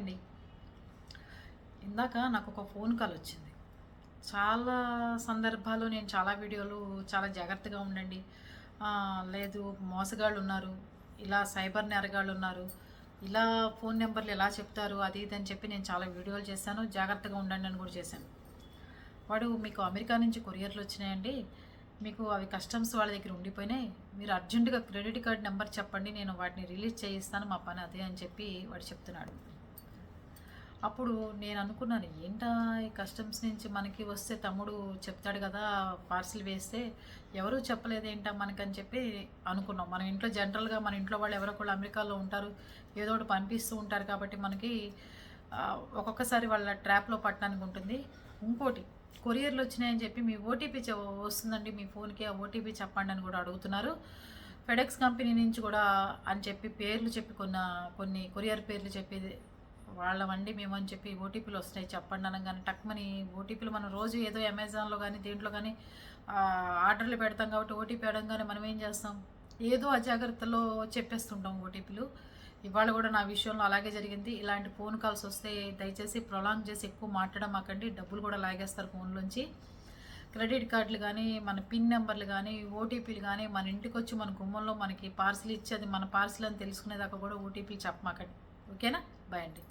అండి. ఇందాక నాకు ఒక ఫోన్ కాల్ వచ్చింది. చాలా సందర్భాలు నేను చాలా వీడియోలు చాలా జాగ్రత్తగా ఉండండి. లేదు మోసగాళ్ళు ఉన్నారు. ఇలా సైబర్ నేరగాళ్ళు ఉన్నారు. ఇలా ఫోన్ నెంబర్లు ఎలా చెప్తారు? అది ఇది అని చెప్పి నేను చాలా వీడియోలు చేశాను. జాగ్రత్తగా ఉండండి అని కూడా చేశాను. వాడు మీకు అమెరికా నుంచి కొరియర్లు వచ్చినాయండి. మీకు అవి కస్టమ్స్ వాళ్ళ దగ్గర ఉండిపోయినాయి. మీరు అర్జెంటుగా క్రెడిట్ కార్డ్ నెంబర్ చెప్పండి. నేను వాటిని రిలీజ్ చేయిస్తాను. మా పని అదే అని చెప్పి వాడు చెప్తున్నాడు. అప్పుడు నేను అనుకున్నాను ఏంటా ఈ కస్టమ్స్ నుంచి మనకి వస్తే తమ్ముడు చెప్తాడు కదా పార్సిల్ వేస్తే ఎవరూ చెప్పలేదు ఏంటా మనకని చెప్పి అనుకున్నాం. మన ఇంట్లో జనరల్గా మన ఇంట్లో వాళ్ళు ఎవరో ఒకళ్ళు అమెరికాలో ఉంటారు ఏదో ఒకటి పంపిస్తూ ఉంటారు కాబట్టి మనకి ఒక్కొక్కసారి వాళ్ళ ట్రాప్లో పట్టడానికి ఉంటుంది. ఇంకోటి కొరియర్లు వచ్చినాయని చెప్పి మీ ఓటీపీ వస్తుందండి మీ ఫోన్కి ఆ ఓటీపీ చెప్పండి అని కూడా అడుగుతున్నారు. ఫెడెక్స్ కంపెనీ నుంచి కూడా అని చెప్పి పేర్లు చెప్పి కొన్న కొన్ని కొరియర్ పేర్లు చెప్పి వాళ్ళవండి మేము అని చెప్పి ఓటీపీలు వస్తాయి చెప్పండి అనగానే టక్మని ఓటీపీలు మనం రోజు ఏదో అమెజాన్లో కానీ దీంట్లో కానీ ఆర్డర్లు పెడతాం కాబట్టి ఓటీపీ అడగగానే మనం ఏం చేస్తాం? ఏదో అజాగ్రత్తలో చెప్పేస్తుంటాం ఓటీపీలు. ఇవాళ కూడా నా విషయంలో అలాగే జరిగింది. ఇలాంటి ఫోన్ కాల్స్ వస్తే దయచేసి ప్రొలాంగ్ చేసి ఎక్కువ మాట్లాడడం మాకండి డబ్బులు కూడా లాగేస్తారు ఫోన్లోంచి. క్రెడిట్ కార్డులు కానీ మన పిన్ నెంబర్లు కానీ ఓటీపీలు కానీ మన ఇంటికి వచ్చి మన గుమ్మంలో మనకి పార్సిల్ ఇచ్చేది మన పార్సిల్ అని తెలుసుకునేదాకా కూడా ఓటీపీలు చెప్పమాకండి. ఓకేనా? బాయ్ అండి.